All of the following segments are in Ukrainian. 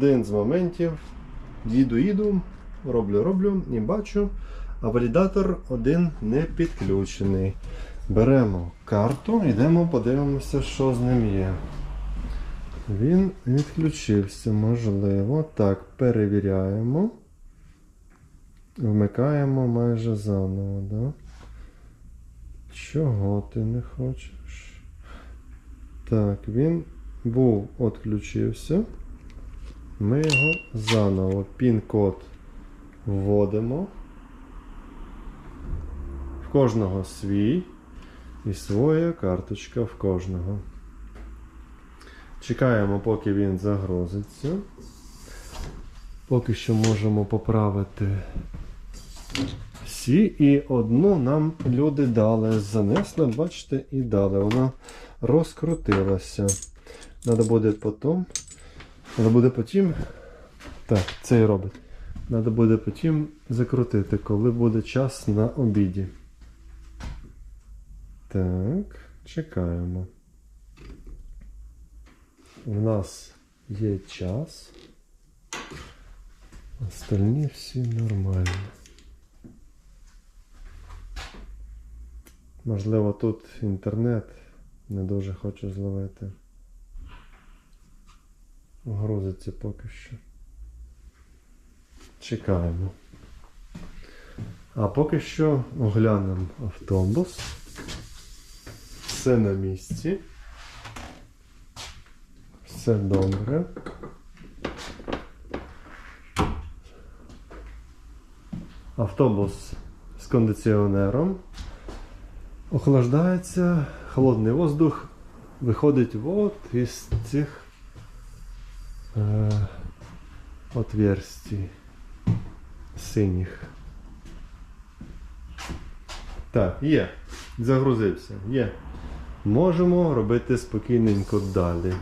один з моментів. Їду, їду, роблю, роблю і бачу, а валідатор один не підключений. Беремо карту, йдемо, подивимося, що з ним є. Він відключився, можливо. Так, перевіряємо. Вмикаємо майже заново, да? Чого ти не хочеш? Так, він був відключився. Ми його заново пін-код вводимо. В кожного свій і своя карточка в кожного. Чекаємо, поки він загрузиться. Поки що можемо поправити всі. І одну нам люди дали. Занесли, бачите, і дали. Вона розкрутилася. Треба буде потім. Треба буде потім. Так, це і робить. Треба буде потім закрутити, коли буде час на обіді. Так, чекаємо. У нас є час. Остальні всі нормальні. Можливо, тут інтернет не дуже хочу зловити. Грузиться поки що. Чекаємо. А поки що оглянемо автобус. Все на місці. Все добре. Автобус з кондиціонером. Охлаждається, холодний воздух виходить от із цих е, отверстій синіх. Так, є. Загрузився. Є. Можемо робити спокійненько далі.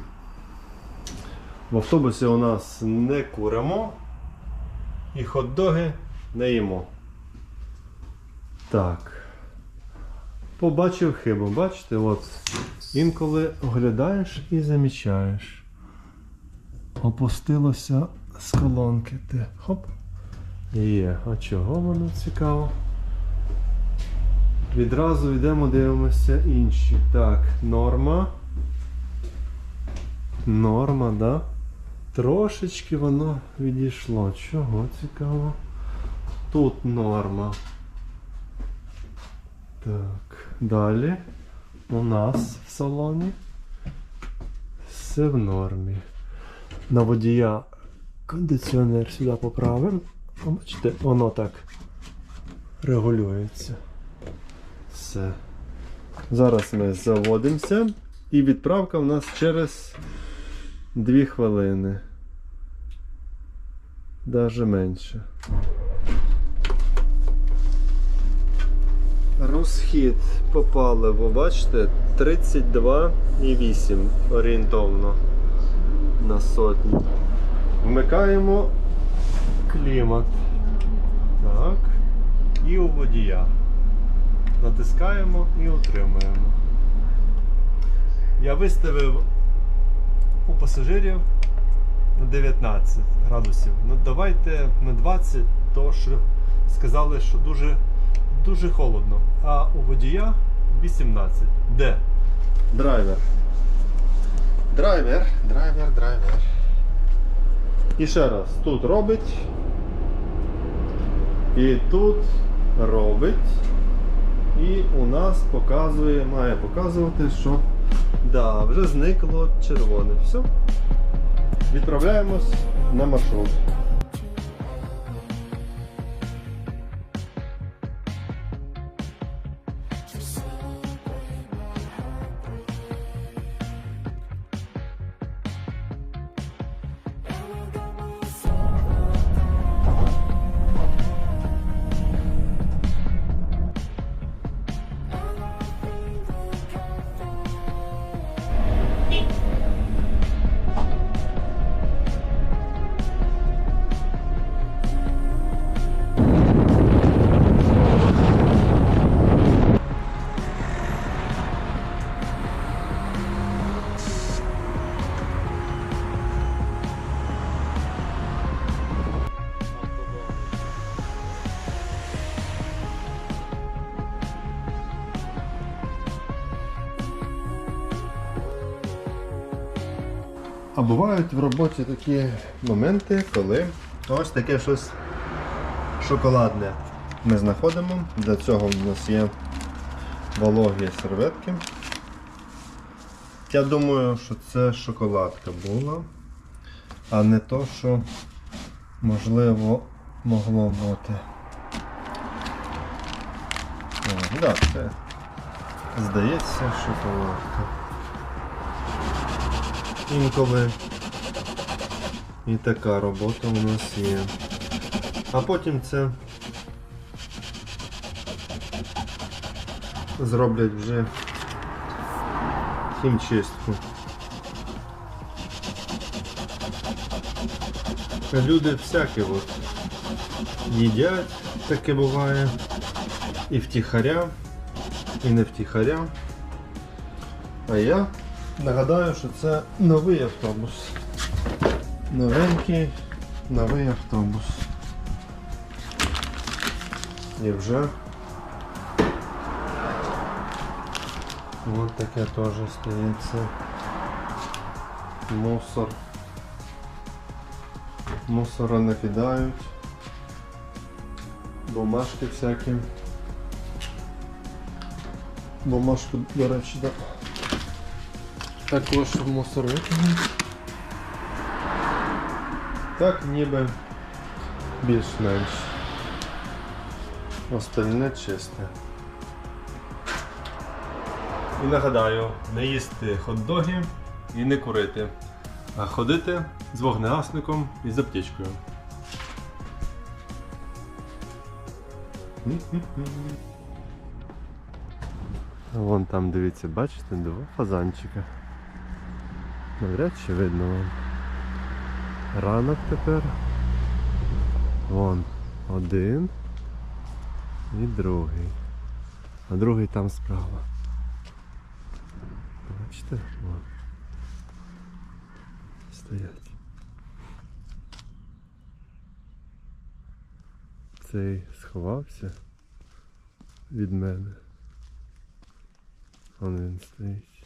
В автобусі у нас не куримо і хот-доги не їмо. Так. Побачив хибу, бачите, от інколи оглядаєш і замічаєш. Опустилося з колонки. Те. Хоп. Є. А чого воно цікаво? Відразу йдемо, дивимося інші. Так, норма. Норма, да? Трошечки воно відійшло. Чого цікаво? Тут норма. Так, далі у нас в салоні все в нормі. На водія кондиціонер сюди поправимо. Бачите, воно так регулюється. Все. Зараз ми заводимося і відправка в нас через 2 хвилини. Даже менше. Розхід по паливу, бачите, 32,8 орієнтовно на сотню. Вмикаємо клімат. Так. І у водія. Натискаємо і отримуємо. Я виставив у пасажирів на 19 градусів. Ну давайте на 20, то що сказали, що дуже, дуже холодно. А у водія 18. Де? Драйвер. Драйвер, драйвер, драйвер. І ще раз, тут робить. І тут робить. І у нас показує, має показувати, що да, вже зникло червоне. Все. Відправляємось на маршрут. А бувають в роботі такі моменти, коли ось таке щось шоколадне ми знаходимо. Для цього в нас є вологі серветки. Я думаю, що це шоколадка була, а не то, що можливо могло бути. Так, да, це здається шоколадка. Інколи і така робота у нас є. А потім це зроблять вже хімчистку. Люди всякі от їдять, таке буває. І втіхаря, і не втіхаря. А я нагадаю, що це новий автобус. Новенький новий автобус. І вже Ось таке теж стається. Мусор. Мусора не кидають. Бумажки всякі. Бумажку, до речі, да. Також в мусор викинуть. Так ніби більш-менш. Остальне чисте. І нагадаю, не їсти хот-доги і не курити, а ходити з вогнегасником і з аптечкою. Вон там, дивіться, бачите, два фазанчика. Навряд чи видно вам. Ранок тепер. Вон один і другий. А другий там справа. Бачите? Вон. Стоять. Цей сховався від мене. Вон він стоїть.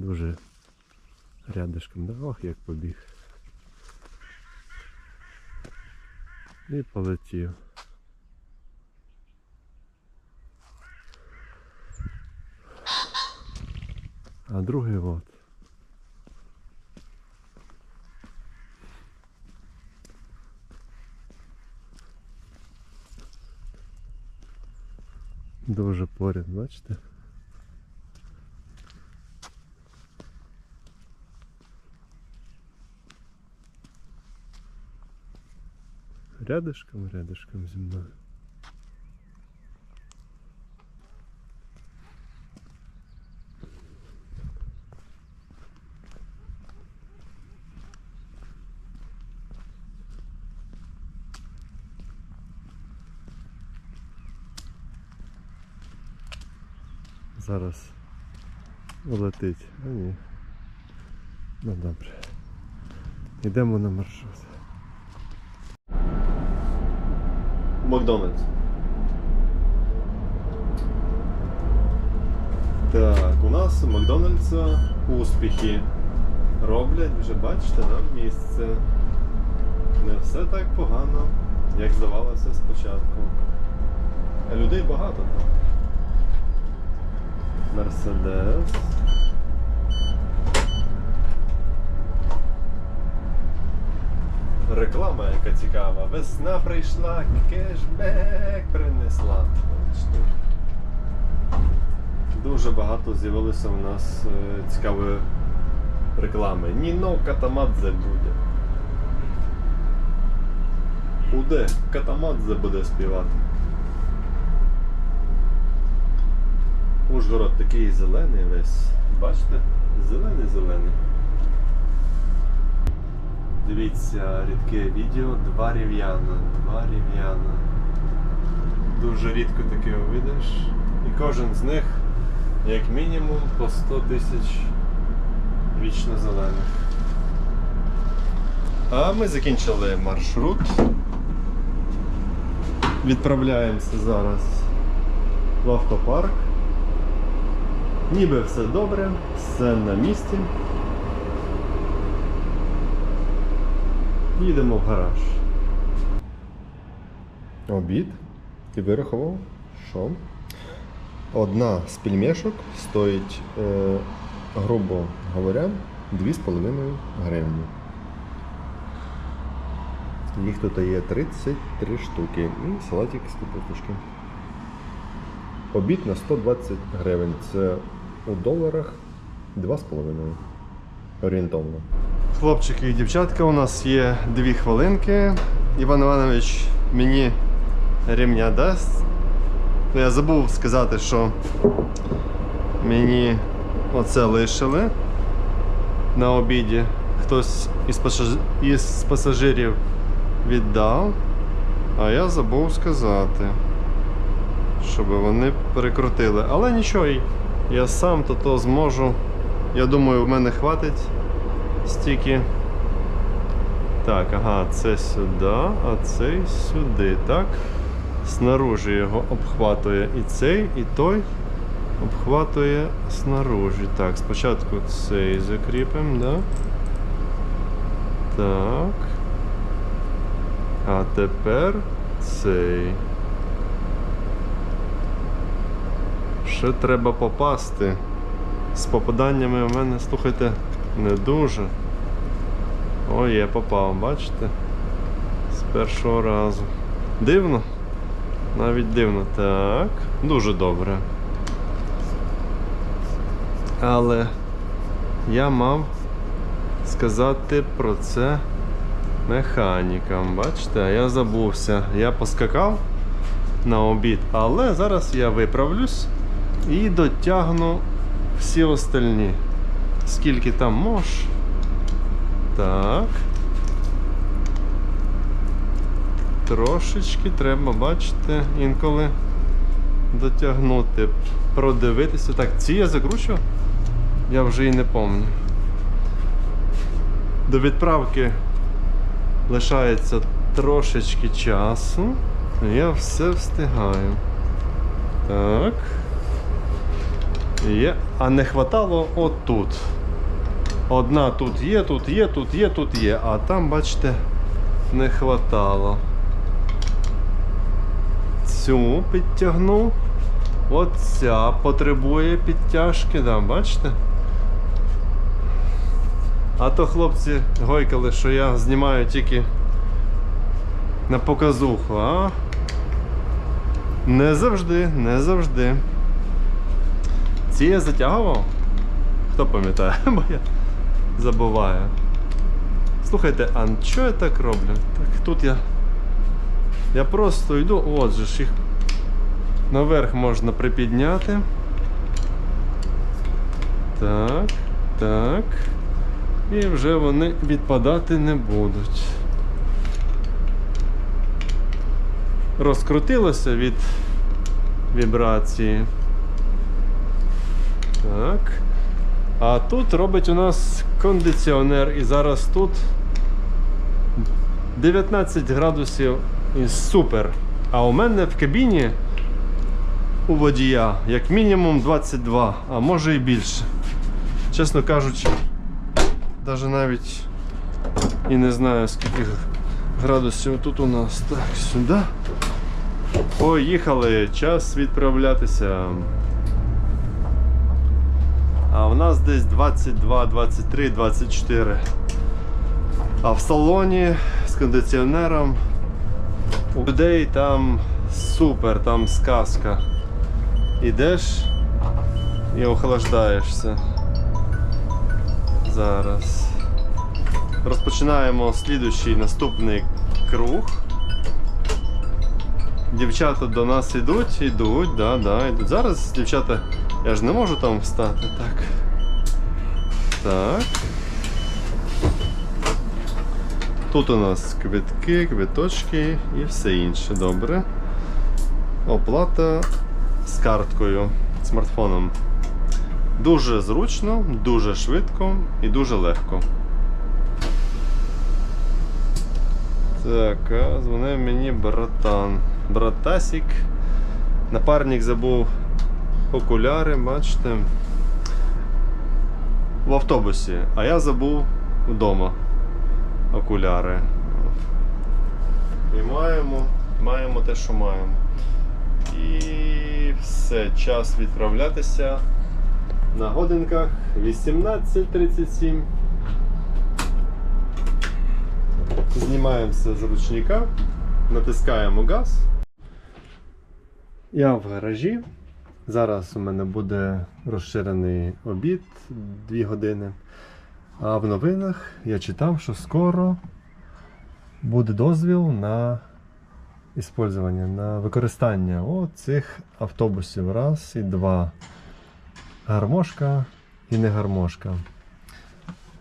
Дуже рядышком, да? Ох, як побіг. І полетів. А другий от. Дуже поряд, бачите? Рядышком, рядышком зі мною. Зараз улетить. А ні. Ну добре. Йдемо на маршрут. Макдональдс. Так, у нас у Макдональдса успіхи роблять, вже бачите, нам місце. Не все так погано, як здавалося спочатку. Людей багато там. Мерседес. Реклама яка цікава. Весна прийшла, кешбек принесла. Дуже багато з'явилося у нас е, цікавої реклами. Ніно Катамадзе буде. Буде, Катамадзе буде співати. Ужгород такий зелений весь. Бачите? Зелений-зелений. Дивіться рідке відео Два рів'яна. Два рів'яна. Дуже рідко таке увидиш. І кожен з них, як мінімум, по 100 тисяч вічно зелених. А ми закінчили маршрут. Відправляємося зараз в автопарк. Ніби все добре, все на місці. Їдемо в гараж. Обід. Ти вирахував, що одна з пельмешок стоїть, е, грубо говоря, 2,5 гривні. Їх тут є 33 штуки і салатик з капусточки. Обід на 120 гривень. Це у доларах 2,5 орієнтовно. Хлопчики і дівчатка, у нас є дві хвилинки. Іван Іванович мені ремня дасть. Ну, Я забув сказати, що мені оце лишили на обіді. Хтось із пасажирів віддав, а я забув сказати, щоб вони перекрутили. Але нічого, я сам то то зможу. Я думаю, в мене хватить стільки. Так, ага, це сюди, а цей сюди, так? Снаружи його обхватує і цей, і той обхватує снаружи. Так, спочатку цей закріпимо, да? Так. А тепер цей. Ще треба попасти. З попаданнями в мене, слухайте, не дуже. О, є попав, бачите? З першого разу. Дивно? Навіть дивно. Так, дуже добре. Але я мав сказати про це механікам. Бачите, я забувся. Я поскакав на обід, але зараз я виправлюсь і дотягну всі остальні. Скільки там мож. Так. Трошечки треба, бачите, інколи дотягнути, продивитися. Так, ці я закручу, я вже і не пам'ятаю. До відправки лишається трошечки часу. Я все встигаю. Так. Є. А не хватало отут. Одна тут є, тут є, тут є, тут є, а там, бачите, не хватало. Цю підтягну. Оця потребує підтяжки, да, бачите? А то хлопці гойкали, що я знімаю тільки на показуху, а? Не завжди, не завжди. Ці я затягував? Хто пам'ятає, бо я забуваю. Слухайте, а що я так роблю? Так тут я. Я просто йду, от же ж їх наверх можна припідняти. Так, так. І вже вони відпадати не будуть. Розкрутилося від вібрації. Так. А тут робить у нас кондиціонер і зараз тут 19 градусів і супер. А у мене в кабіні у водія як мінімум 22, а може і більше. Чесно кажучи, навіть навіть і не знаю скільки градусів тут у нас. Так, сюди. Поїхали, час відправлятися. Нас десь 22, 23, 24. А в салоні з кондиціонером у людей там супер, там сказка. Ідеш і охлаждаєшся. Зараз. Розпочинаємо слідущий наступний круг. Дівчата до нас йдуть, йдуть, да, да, йдуть. Зараз дівчата, я ж не можу там встати, так. Так. Тут у нас квитки, квиточки і все інше. Добре. Оплата з карткою, смартфоном. Дуже зручно, дуже швидко і дуже легко. Так, дзвонив мені братан. Братасік. Напарник забув окуляри, бачите. В автобусі, а я забув вдома окуляри. І маємо, маємо те, що маємо. І все, час відправлятися на годинках 18.37. Знімаємося з ручника, натискаємо газ. Я в гаражі. Зараз у мене буде розширений обід 2 години. А в новинах я читав, що скоро буде дозвіл на іспользування, на використання оцих автобусів. Раз і два. Гармошка і не гармошка.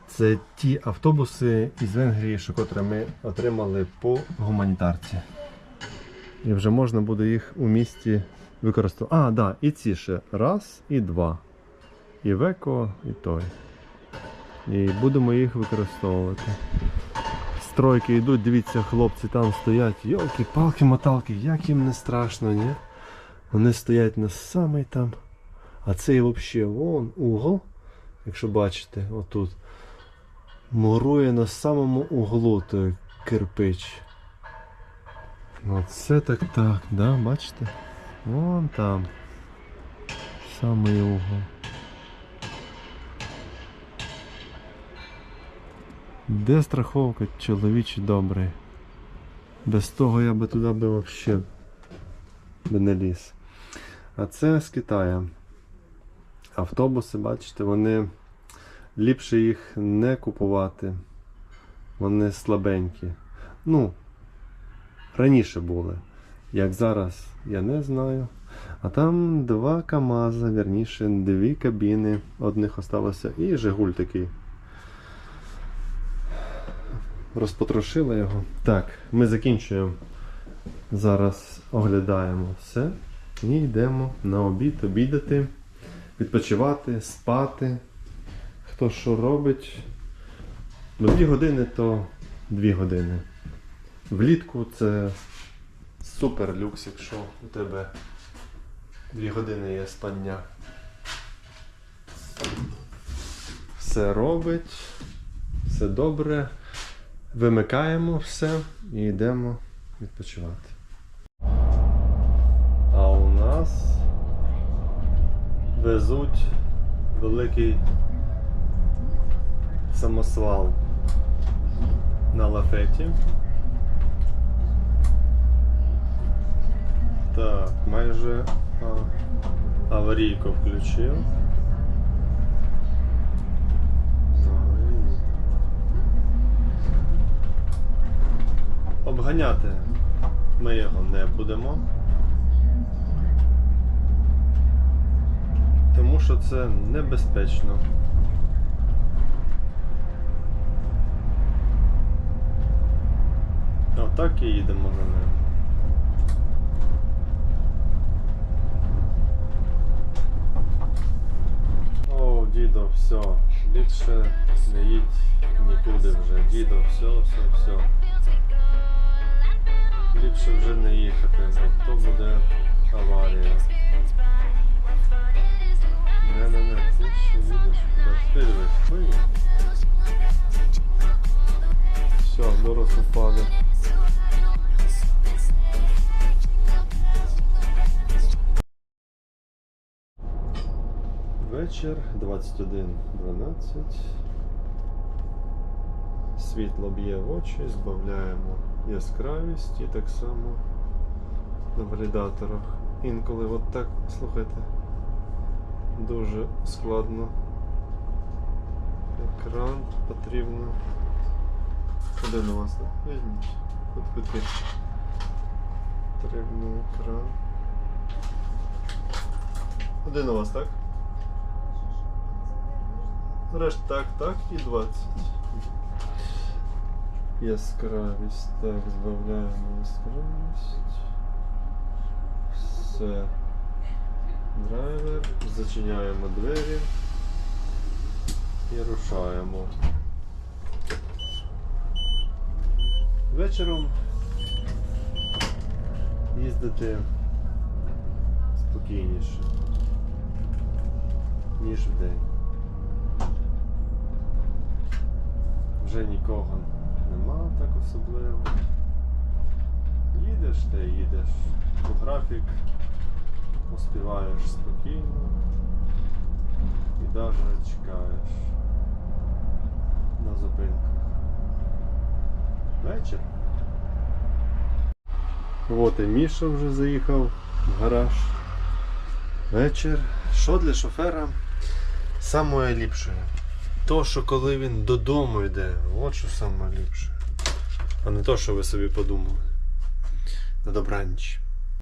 Це ті автобуси із Венгрії, що котре ми отримали по гуманітарці. І вже можна буде їх у місті використовувати. А, да, і ці ще. Раз і два. І Веко, і той. І будемо їх використовувати. Стройки йдуть, дивіться, хлопці там стоять. Йолки, палки, моталки, як їм не страшно, ні? Вони стоять на самий там. А цей взагалі вон угол, якщо бачите, отут. Мурує на самому углу той кирпич. Оце так так, да, бачите? Вон там. Самий угол. Де страховка, чоловічий добрий? Без того я би туди би взагалі би не ліз. А це з Китаю. Автобуси, бачите, вони ліпше їх не купувати. Вони слабенькі. Ну, раніше були. Як зараз, я не знаю. А там два КАМАЗа, вірніше, дві кабіни. Одних осталося і Жигуль такий. Розпотрошила його. Так, ми закінчуємо. Зараз оглядаємо все. І йдемо на обід, обідати, відпочивати, спати. Хто що робить. Ну, дві години то дві години. Влітку це супер люкс, якщо у тебе дві години є спання. Все робить, все добре. Вимикаємо все і йдемо відпочивати. А у нас везуть великий самосвал на лафеті. Так, майже аварійку включив. Обганяти ми його не будемо. Тому що це небезпечно. Отак і їдемо за ним. О, дідо, все. ліпше не їдь нікуди вже. Дідо, все, все, все. Ліпше вже не їхати, бо то буде Вечір 21.12. Світло б'є в очі, збавляємо яскравість і так само на валідаторах. Інколи от так, слухайте, дуже складно. Екран потрібно. Один у вас? Візьміть. Тут квитки. Потрібно екран. Один у вас, так? Решт так, так і 20. Яскравість. Так, збавляємо яскравість. Все. Драйвер. Зачиняємо двері. І рушаємо. Вечором їздити спокійніше, ніж вдень. Вже нікого нема так особливо. Їдеш та їдеш. У графік успіваєш спокійно і навіть чекаєш на зупинках. Вечір. От і Міша вже заїхав в гараж. Вечір. Що для шофера саме ліпше? То, що коли він додому йде, от що саме ліпше. А не то, що ви собі подумали. На добраніч.